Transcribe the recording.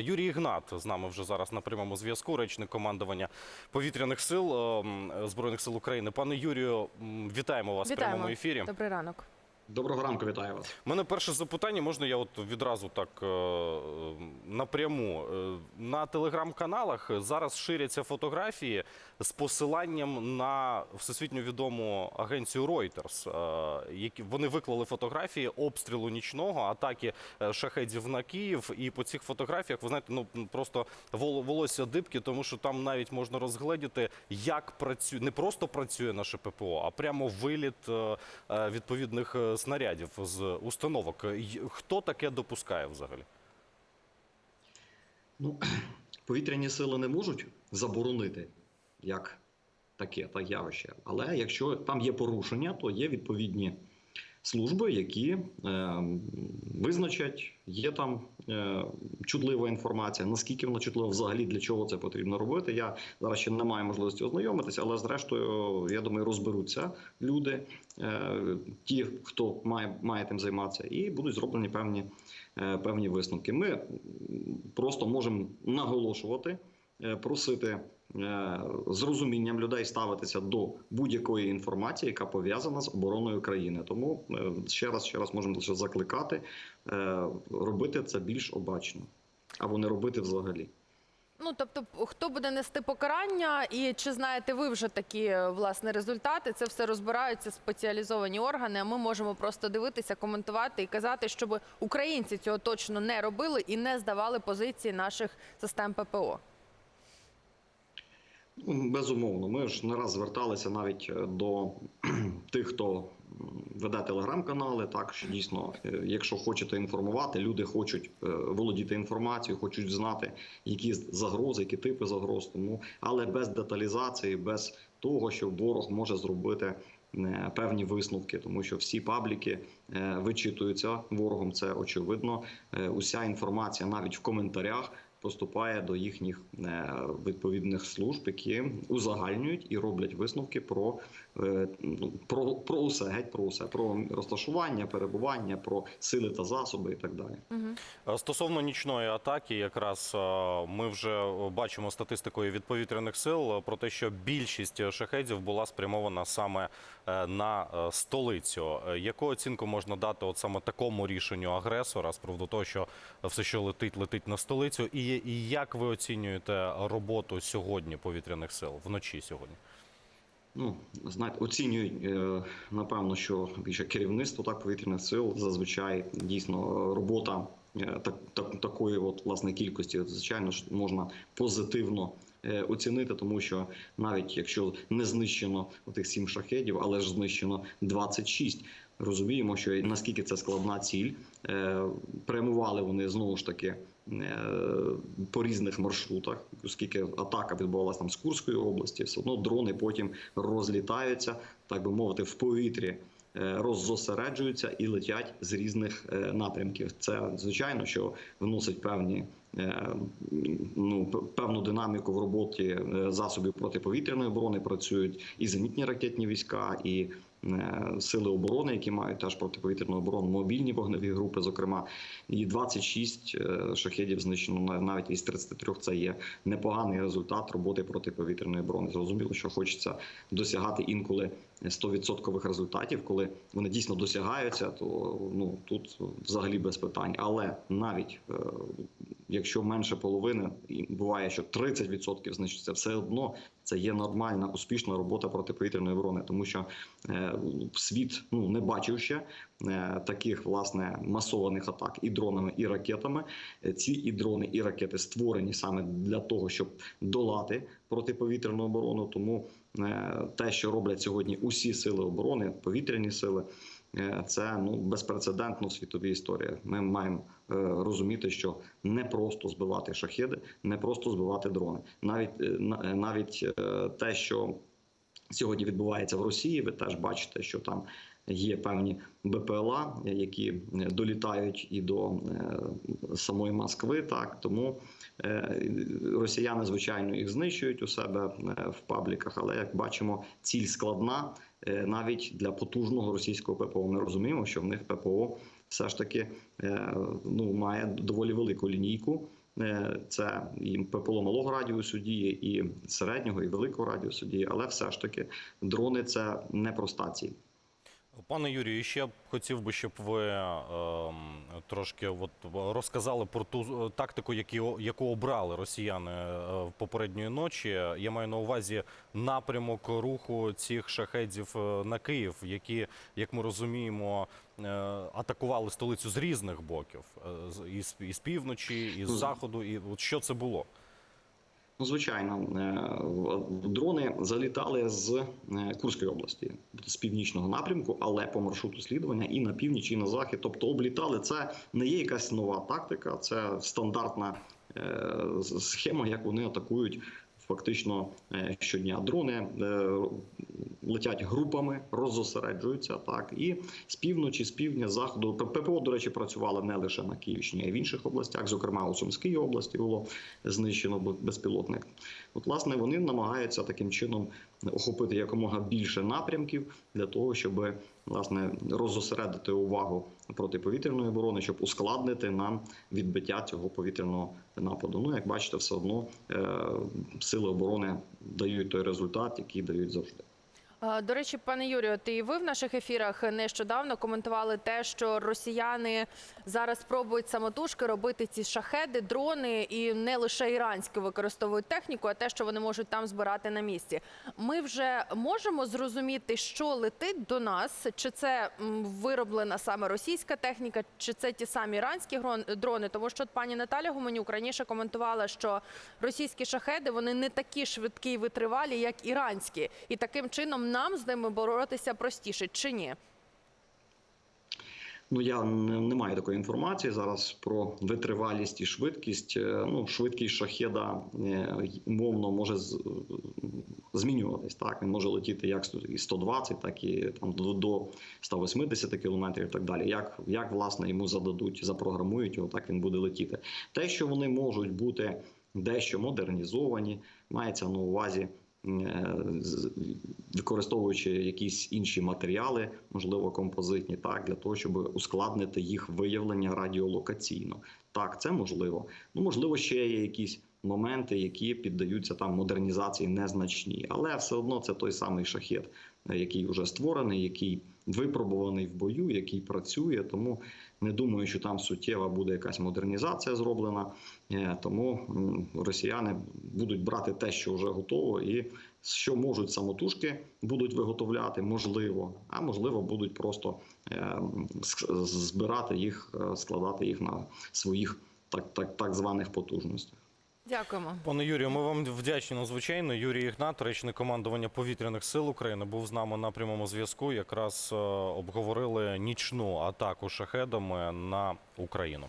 Юрій Ігнат з нами вже зараз на прямому зв'язку, речник командування повітряних сил ем, Збройних сил України. Пане Юрію, вітаємо вас в прямому ефірі. Добрий ранок. Доброго ранку, вітаю вас. У мене перше запитання, можна я от відразу так е, напряму. Е, На телеграм-каналах зараз ширяться фотографії з посиланням на всесвітньо відому агенцію Reuters. Е, які Вони виклали фотографії обстрілу нічного, атаки шахедів на Київ. І по цих фотографіях, ви знаєте, ну просто вол- волосся дибки, тому що там навіть можна розгледіти, як працює не просто працює наше ППО, а прямо виліт відповідних снарядів з установок. Хто таке допускає взагалі? Ну, повітряні сили не можуть заборонити як таке та явище. Але якщо там є порушення, то є відповідні служби, які е, визначать, є там е, чутлива інформація, наскільки вона чутлива взагалі для чого це потрібно робити. Я зараз ще не маю можливості ознайомитися, але зрештою, я думаю, розберуться люди, е, ті, хто має, має тим займатися, і будуть зроблені певні, е, певні висновки. Ми просто можемо наголошувати. Е, Просити е, з розумінням людей ставитися до будь-якої інформації, яка пов'язана з обороною країни. Тому е, ще раз ще раз можемо лише закликати робити це більш обачно або не робити взагалі. Ну тобто, хто буде нести покарання, і чи знаєте ви вже такі власне результати? Це все розбираються спеціалізовані органи. А ми можемо просто дивитися, коментувати і казати, щоб українці цього точно не робили і не здавали позиції наших систем ППО. Ну, Безумовно, ми ж не раз зверталися навіть е, до тих, хто веде телеграм-канали. Так що дійсно, е, якщо хочете інформувати, люди хочуть е, володіти інформацією, хочуть знати, які загрози, які типи загроз. Тому але без деталізації, без того, що ворог може зробити. Певні висновки, тому що всі пабліки вичитуються ворогом. Це очевидно. Уся інформація, навіть в коментарях, поступає до їхніх е, відповідних служб, які узагальнюють і роблять висновки про, е, ну, про, про усе, геть про усе, про розташування, перебування, про сили та засоби і так далі. Е, Стосовно нічної атаки, якраз ми вже бачимо статистикою від повітряних сил про те, що більшість шахедів була спрямована саме на столицю. Яку оцінку можна дати от саме такому рішенню агресора з приводу того, що все, що летить, летить на столицю, і, і як ви оцінюєте роботу сьогодні повітряних сил вночі сьогодні? Ну, знаєте, оцінюють е, напевно, що більше керівництво так повітряних сил зазвичай дійсно робота е, так, так, такої от власне кількості, звичайно ж, можна позитивно е, оцінити, тому що навіть якщо не знищено тих сім шахедів, але ж знищено 26, розуміємо, що наскільки це складна ціль. Прямували вони знову ж таки по різних маршрутах, оскільки атака відбувалася там з Курської області, все одно дрони потім розлітаються, так би мовити, в повітрі. е, Роззосереджуються і летять з різних е, напрямків. Це звичайно, що вносить певні е, ну певну динаміку в роботі е, засобів протиповітряної оборони. Працюють і зенітні ракетні війська, і е, сили оборони, які мають теж протиповітряну оборону, мобільні вогневі групи, зокрема, і 26 е, шахедів знищено на- навіть із 33 Це є непоганий результат роботи протиповітряної оборони. Зрозуміло, що хочеться досягати інколи 100% результатів, коли вони дійсно досягаються, то ну тут взагалі без питань. Але навіть е, якщо менше половини, і буває, що 30% знищиться, все одно це є нормальна успішна робота протиповітряної оборони, тому що е, світ ну не бачив ще е, таких власне масованих атак і дронами, і ракетами. Е, Ці і дрони, і ракети створені саме для того, щоб долати протиповітряну оборону. Тому те, що роблять сьогодні усі сили оборони, повітряні сили. Е, Це ну безпрецедентно світовій історії. Ми маємо е, розуміти, що не просто збивати шахеди, не просто збивати дрони. Навіть е, навіть те, що сьогодні відбувається в Росії, ви теж бачите, що там є певні БПЛА, які долітають і до самої Москви. Так тому росіяни, звичайно, їх знищують у себе в пабліках, але як бачимо, ціль складна навіть для потужного російського ППО. Ми розуміємо, що в них ППО все ж таки е, ну має доволі велику лінійку. Е, Це і ППО малого радіусу діє, і середнього, і великого радіусу діє, Але все ж таки дрони це не проста ціль. Пане Юрію, ще хотів би, щоб ви ем, трошки от розказали про ту е, тактику, які, яку обрали росіяни е, в попередньої ночі. Я маю на увазі напрямок руху цих шахедів е, на Київ, які, як ми розуміємо, е, атакували столицю з різних боків, е, з- із, із півночі, із Ну, заходу. І от що це було? Ну, звичайно, е, дрони залітали з е, Курської області, з північного напрямку, але по маршруту слідування і на північ, і на захід. Тобто облітали. Це не є якась нова тактика, це стандартна е, схема, як вони атакують. Фактично е, щодня дрони е, летять групами, роззосереджуються так і з півночі, з півдня, заходу. ППО, до речі, працювали не лише на Київщині, а й в інших областях. Зокрема, у Сумській області було знищено безпілотник. От, власне, вони намагаються таким чином охопити якомога більше напрямків для того, щоб власне розосередити увагу протиповітряної оборони, щоб ускладнити нам відбиття цього повітряного нападу. Ну, як бачите, все одно е, сили оборони дають той результат, який дають завжди. Е, До речі, пане Юрію, ти і ви в наших ефірах нещодавно коментували те, що росіяни зараз пробують самотужки робити ці шахеди, дрони і не лише іранську використовують техніку, а те, що вони можуть там збирати на місці. Ми вже можемо зрозуміти, що летить до нас, чи це вироблена саме російська техніка, чи це ті самі іранські дрони. Тому що от пані Наталя Гуменюк раніше коментувала, що російські шахеди вони не такі швидкі і витривалі, як іранські, і таким чином нам з ними боротися простіше, чи ні? Ну я не, маю такої інформації зараз про витривалість і швидкість. Е, Ну, швидкість шахеда е, умовно може змінюватись. Так він може летіти як і 120, так і там до 180 кілометрів. І так далі. Як, як власне йому зададуть, запрограмують його, так він буде летіти. Те, що вони можуть бути дещо модернізовані, мається на увазі. Е, Використовуючи якісь інші матеріали, можливо, композитні, так для того, щоб ускладнити їх виявлення радіолокаційно. Так, це можливо. Ну можливо, ще є якісь моменти, які піддаються там модернізації незначні, але все одно це той самий шахет, е, який вже створений, який випробуваний в бою, який працює. Тому не думаю, що там суттєва буде якась модернізація зроблена. Е, Тому росіяни будуть брати те, що вже готово, і що можуть самотужки будуть виготовляти, можливо, а можливо, будуть просто е, збирати їх, е, складати їх на своїх так, так, так званих потужностях. Дякуємо. Пане Юрію, ми вам вдячні надзвичайно. Юрій Ігнат, речник командування повітряних сил України, був з нами на прямому зв'язку. Якраз е, обговорили нічну атаку шахедами на Україну.